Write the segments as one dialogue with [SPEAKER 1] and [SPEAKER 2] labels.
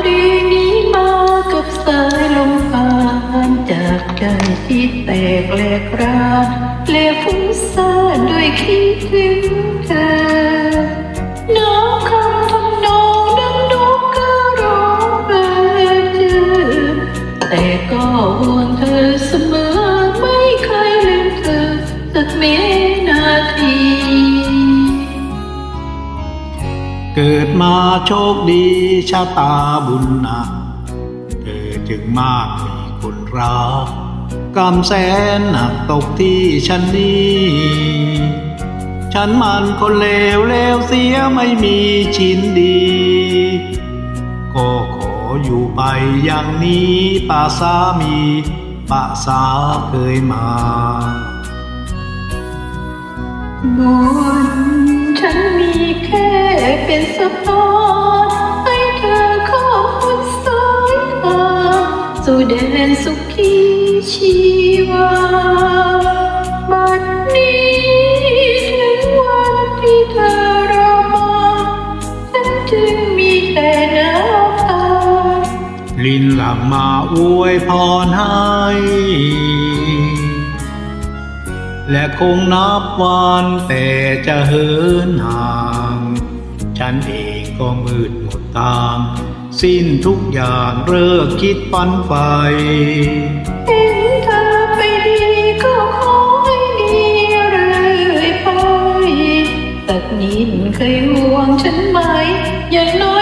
[SPEAKER 1] หรีนี้มากับสายลมฟานจากใจที่แตกแหลกราและฟุ้งซ่านด้วยคิดถึงเธอ
[SPEAKER 2] โชคดีชะตาบุญหนัก เธอจึงมากมีคนรักกรรมแสนหนักตกที่ฉันนี้ฉันมันคนเลวเลวเสียไม่มีชิ้นดี ก็ขออยู่ไปอย่างนี้ป่าสามีป่าสาเคยมา
[SPEAKER 1] บุญฉันมีแค่เป็นสะ สู่แดนสุขีชีวา บัดนี้ถึงวันที่เธอรอมาฉันจึงมีแต่น้ำตา
[SPEAKER 2] ลินหลังมาอวยพรให้ และคงนับวันแต่จะเหินห่าง ฉันเองก็มืดหมดตาม สิ้นทุกอย่างเลิกคิดปันไป
[SPEAKER 1] เห็นเธอไปดีก็ขอให้ดีเรื่อยไปตักนิดเคยห่วงฉันไหมอย่างน้อย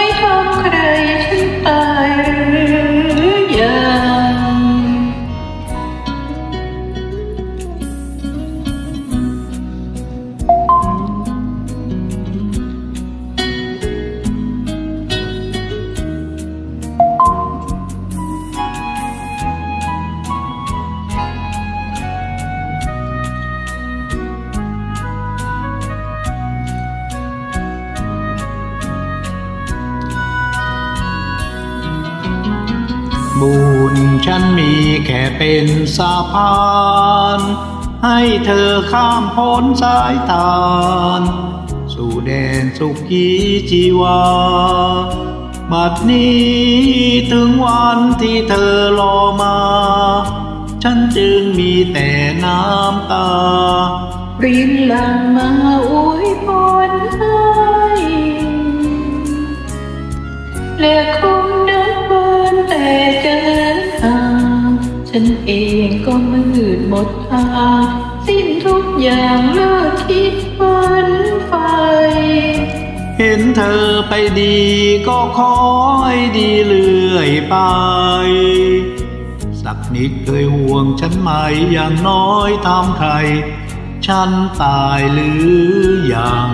[SPEAKER 2] บุญฉันมีแค่เป็นสะพาน ให้เธอข้ามพ้นสายทาสู่แดนสุขีจีวา บัดนี้ถึงวันที่เธอรอมา ฉันจึงมีแต่น้ำตา
[SPEAKER 1] รินหลังมาอวยพรให้และคง ฉันเองก็มืดหมดทางสิ้นทุกอย่างเลิกคิดฝันไฟ
[SPEAKER 2] เห็นเธอไปดีก็ขอให้ดีเรื่อยไป สักนิดเคยห่วงฉันไหมอย่างน้อยทำใคร ฉันตายหรือยัง